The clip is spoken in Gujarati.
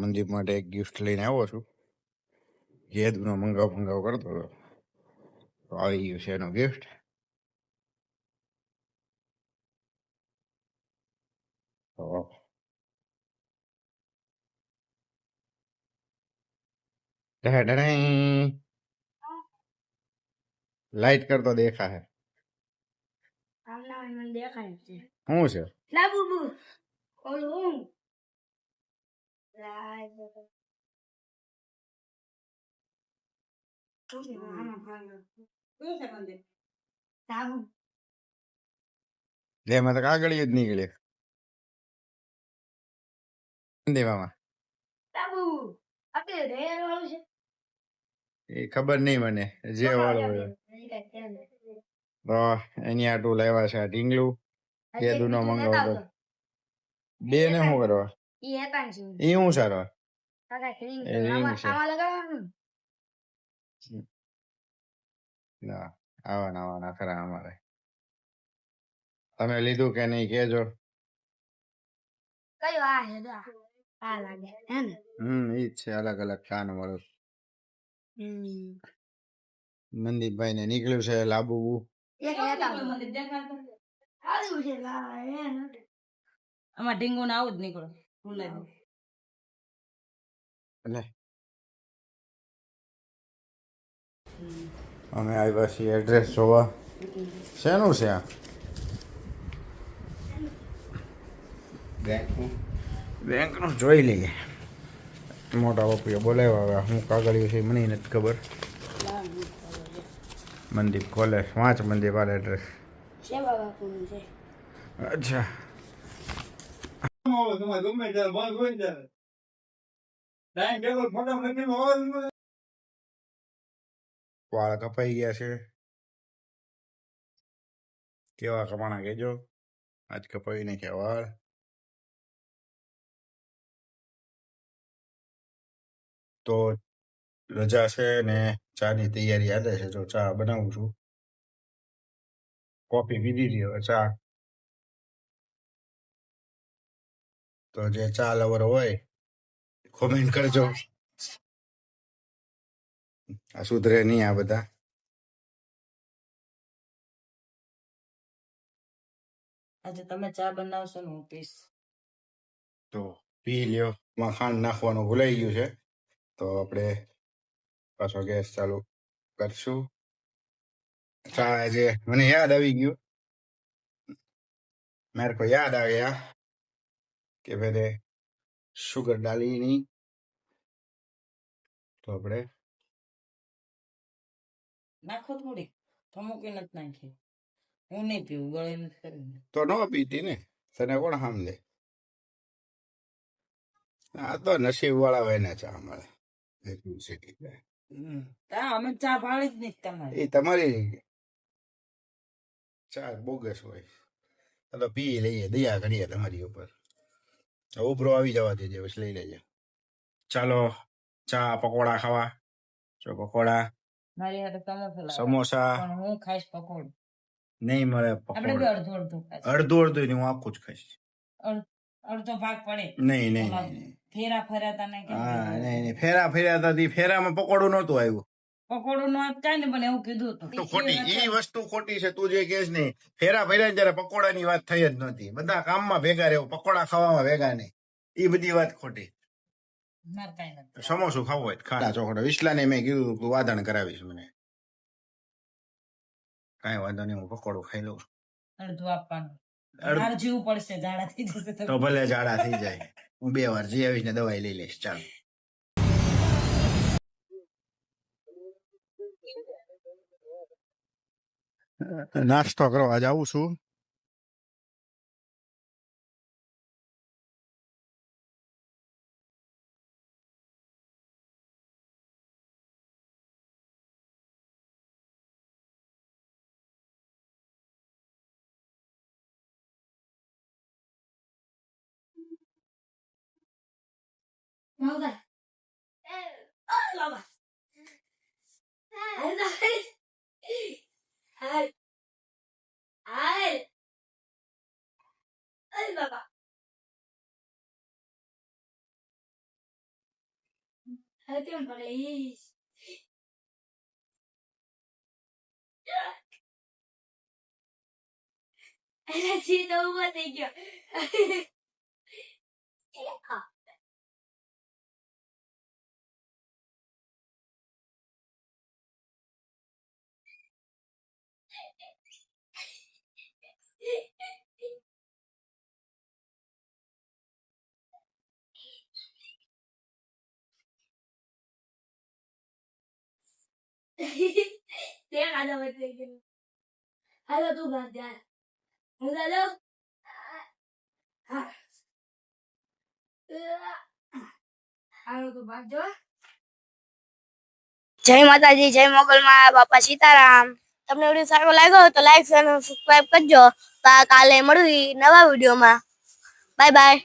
મંદિર માટે એક ગિફ્ટ લઈને આવ્યો છું. યેદનો મંગાવ મંગાવ કરતો હતો તો આવી ગયું છે એનો ગિફ્ટ લાઈટ કરતો દેખા હે શું છે લાબુ બુ ઓલું હું લાય બતો સાબુ લે તો કાગળ જ નીકળે દેવામાં સાબુ આપણે રેર વાળું છે એ ખબર નહીં મને જે વાળું હોય તો એની આટું લેવા છે આ કેદુ નો મંગાવતો બે ને શું કરવા એ શું સારો અમારે તમે લીધું કે નહીં કેજો કયું આ છે આ. આ લાગે હે ને હમ ઈ છે અલગ અલગ કાન વાળું મનદીપભાઈ ને નીકળ્યું છે લાબુ આમાં ઢીંગુ ને આવું જ નીકળો ફૂલાય એટલે અમે આવ્યા છીએ એડ્રેસ જોવા શેનું છે આ બેંકનું બેંકનું જોઈ લઈએ મોટા બાપુએ બોલાવ્યા હવે હું કાગળિયું છે એ મને નથી ખબર મંદિર કોલેજ વાંચ મંદિર વાળા એડ્રેસ છે બાબા કોનું છે અચ્છા વાળ કપાઈ ગયા છે કેવા કપાણા કેજો આજ કપાઈ નાખ્યા વાળ તો રજા છે ને ચાની તૈયારી હાલે છે તો ચા બનાવું છું કોફી પીધી હતી હવે ચા તો જે ચા લવર હોય કોમેન્ટ કરજો. આ સુધરે નહીં આ બધા. આજે તમે ચા બનાવશો ને હું પીશ તો પી લ્યો. માં નાખવાનું ભૂલાઈ ગયું છે. તો આપણે પાછો ગેસ ચાલુ કરશું. ચા આજે મને યાદ આવી ગયું. મારે કોઈ યાદ આ કે ભાઈ સુગર ડાલી તો આપણે નાખો થોડી મૂડી તો મૂકી નથી નાખી. હું નહીં પીવું ગળે નથી તો ન પીતી ને? તને કોણ હામ દે આ તો નસીબ વાળા હોય ને ચા મળે અમે ચા ભાળી જ નહીં તમારી. એ તમારી ચા બોગસ હોય. તો પી લઈએ દયા કરીએ તમારી ઉપર. ઉભરો આવી જવા દેજે પછી લઈ લેજે. ચાલો ચા પકોડા ખાવા. જો પકોડા મારી હાથે સમોસા સમોસા. હું ખાઈશ પકોડ. નહીં મળે આપણે અડધું અડધું અડધું અડધું હું આખું જ ખાઈશ. અડધો ભાગ પડે. નહીં નહીં ફેરા ફર્યા તા ને હા નહીં? નહીં ફેરા ફેર્યા હતા ફેરામાં પકોડું નહોતું આવ્યું. પકોડું નો કાંઈ ને પણ એવું કીધું હતું. ખોટી. એ વસ્તુ ખોટી છે તું જે કહેશ નહીં ફેરા ફેર્યા ને પકોડાની વાત થઈ જ નહોતી. બધા કામમાં ભેગા રહેવું પકોડા ખાવામાં ભેગા નહીં. એ બધી વાત ખોટી. મારે કાંઈ નથી સમોસું ખાવું હોય તો ખાડા ચોખડા વિસલાને મેં કીધું તું વાદણ કરાવીશ મને. કાંઈ વાંધો નહીં હું પકોડું ખાઈ લઉં અડધું આપવાનું. અડધું- પડશે થઈ જશે. તો. ભલે જાડા થઈ જાય. હું બે વાર જઈ આવીશ ને દવાઈ લઈ લઈશ. ચાલ. નાસ્તો કરવા જાઉં છું. બાબા એ ઓ બાબા હાય હાય હાય હાય અરે બાબા હવે કેમ પડે ઈ એના સીધો ઊભો થઈ તે કાદો બદલાઈ ગયો હાલો તું બાંધ યાર હું ચાલો હા હાલો તું બાંધજો જય માતાજી જય મોગલમાં બાપા સીતારામ તમને વિડીયો સારો લાગ્યો હોય તો લાઈક અને સબસ્ક્રાઇબ કરજો તો આ કાલે મળવી નવા વિડીયોમાં બાય બાય